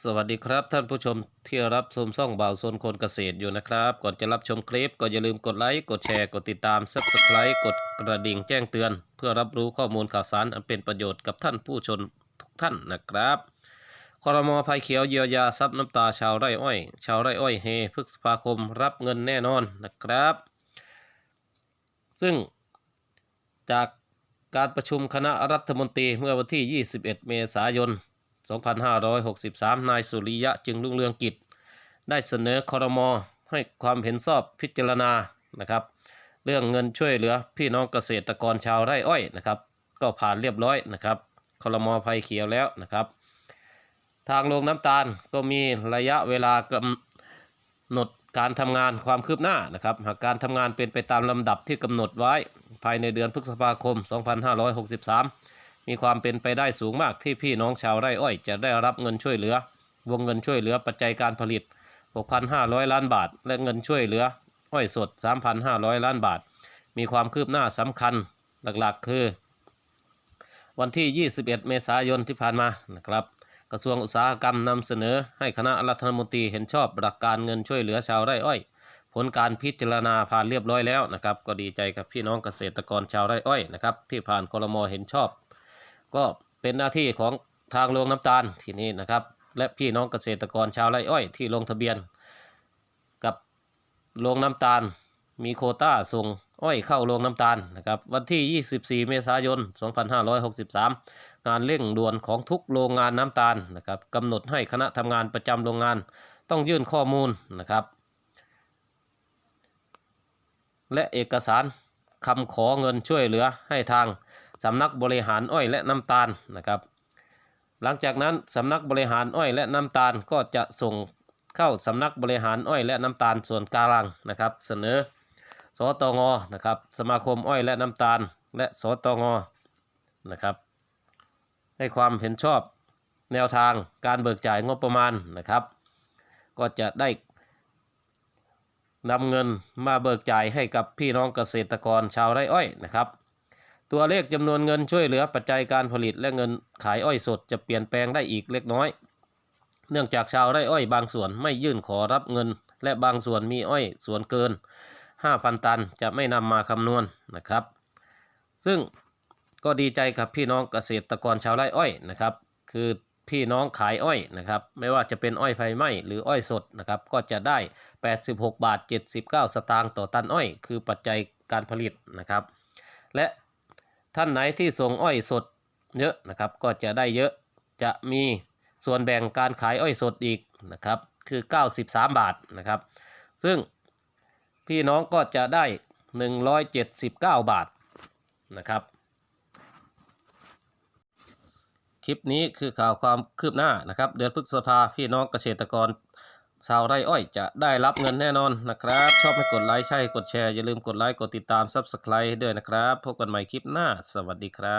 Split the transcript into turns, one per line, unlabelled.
สวัสดีครับท่านผู้ชมที่รับชมช่องบ่าวโซนคนเกษตรอยู่นะครับ ก่อนจะรับชมคลิปก็อย่าลืมกดไลค์กดแชร์กดติดตาม Subscribe กดกระดิ่งแจ้งเตือน เพื่อรับรู้ข้อมูลข่าวสารอันเป็นประโยชน์กับท่านผู้ชมทุกท่านนะครับคอรมอภัยเขียวเยียวยาซับน้ำตาชาวไร่อ้อย ชาวไร่อ้อยเฮพฤษภาคมรับเงินแน่นอนนะครับซึ่งจากการประชุมคณะรัฐมนตรีเมื่อวันที่ 21 เมษายน 2563 นายสุริยะจึงรุ่งเรืองกิจ ได้เสนอคอรมอให้ความเห็นชอบพิจารณานะครับ เรื่องเงินช่วยเหลือพี่น้องเกษตรกรชาวไร่อ้อยนะครับ ก็ผ่านเรียบร้อยนะครับคอรมอภัยเขียวแล้วนะครับ ทางโรงน้ำตาลก็มีระยะเวลากำหนดการทำงานความคืบหน้านะครับ หากการทำงานเป็นไปตามลำดับที่กำหนดไว้ภายในเดือนพฤษภาคม 2563 มีความเป็นไปได้สูงมากที่พี่น้องชาวไร่อ้อย จะได้รับเงินช่วยเหลือ วงเงินช่วยเหลือปัจจัยการผลิต 6,500 ล้านบาท และเงินช่วยเหลือ อ้อยสด 3,500 ล้านบาท มีความคืบหน้าสำคัญหลักๆ คือ วันที่ 21 เมษายนที่ผ่านมานะครับกระทรวงอุตสาหกรรมนำเสนอให้คณะรัฐมนตรีเห็นชอบหลักการเงินช่วยเหลือชาวไร่อ้อย ผลการพิจารณาผ่านเรียบร้อยแล้วนะครับ ก็ดีใจกับพี่น้องเกษตรกรชาวไร่อ้อยนะครับที่ผ่านคลมเห็นชอบ ก็เป็นหน้าที่ของทางโรงน้ำตาลที่นี่นะครับ และพี่น้องเกษตรกรชาวไร่อ้อยที่ลงทะเบียน กับโรงน้ำตาลมีโคต้าส่งอ้อยเข้าโรงน้ำตาลนะครับวันที่ 24 เมษายน 2563 งานเร่งด่วนของทุกโรงงานน้ำตาลนะครับกำหนดให้คณะทำงานประจำโรงงานต้องยื่นข้อมูลนะครับ และเอกสารคำขอเงินช่วยเหลือให้ทาง สำนักบริหารอ้อยและน้ำตาลนะครับ หลังจากนั้นสำนักบริหารอ้อยและน้ำตาลก็จะส่งเข้าสำนักบริหารอ้อยและน้ำตาลส่วนกลางนะครับ เสนอสตงนะครับสมาคมอ้อยและน้ำตาล และสตงนะครับ ให้ความเห็นชอบแนวทางการเบิกจ่ายงบประมาณนะครับ ก็จะได้นำเงินมาเบิกจ่ายให้กับพี่น้องเกษตรกรชาวไร่อ้อยนะครับ ตัวเลขจำนวนเงินช่วยเหลือปัจจัยการผลิตและเงินขายอ้อยสดจะเปลี่ยนแปลงได้อีกเล็กน้อย เนื่องจากชาวไร่อ้อยบางส่วนไม่ยื่นขอรับเงิน และบางส่วนมีอ้อยส่วนเกิน 5,000 ตันจะไม่นำมาคำนวณนะครับ ซึ่งก็ดีใจกับพี่น้องเกษตรกรชาวไร่อ้อยนะครับ คือพี่น้องขายอ้อยนะครับ ไม่ว่าจะเป็นอ้อยไฟไหม้หรืออ้อยสดนะครับ ก็จะได้ 86 บาท 79 สตางค์ต่อตันอ้อย คือปัจจัยการผลิตนะครับ และ ท่านไหนที่ส่งอ้อยสดเยอะนะครับ ก็จะได้เยอะจะมีส่วนแบ่งการขายอ้อยสดอีกนะครับ คือ 93 บาทนะครับ ซึ่งพี่น้องก็จะได้ 179 บาทนะครับ คลิปนี้คือข่าวความคืบหน้านะครับ เดือนพฤษภาพี่น้องเกษตรกร ชาวไร่อ้อยจะได้รับเงินแน่นอนนะครับ ชอบให้กดไลค์ใช่กดแชร์ อย่าลืมกดไลค์กดติดตามซับสไคร b e ด้วยนะครับ พบกันใหม่คลิปหน้า สวัสดีครับ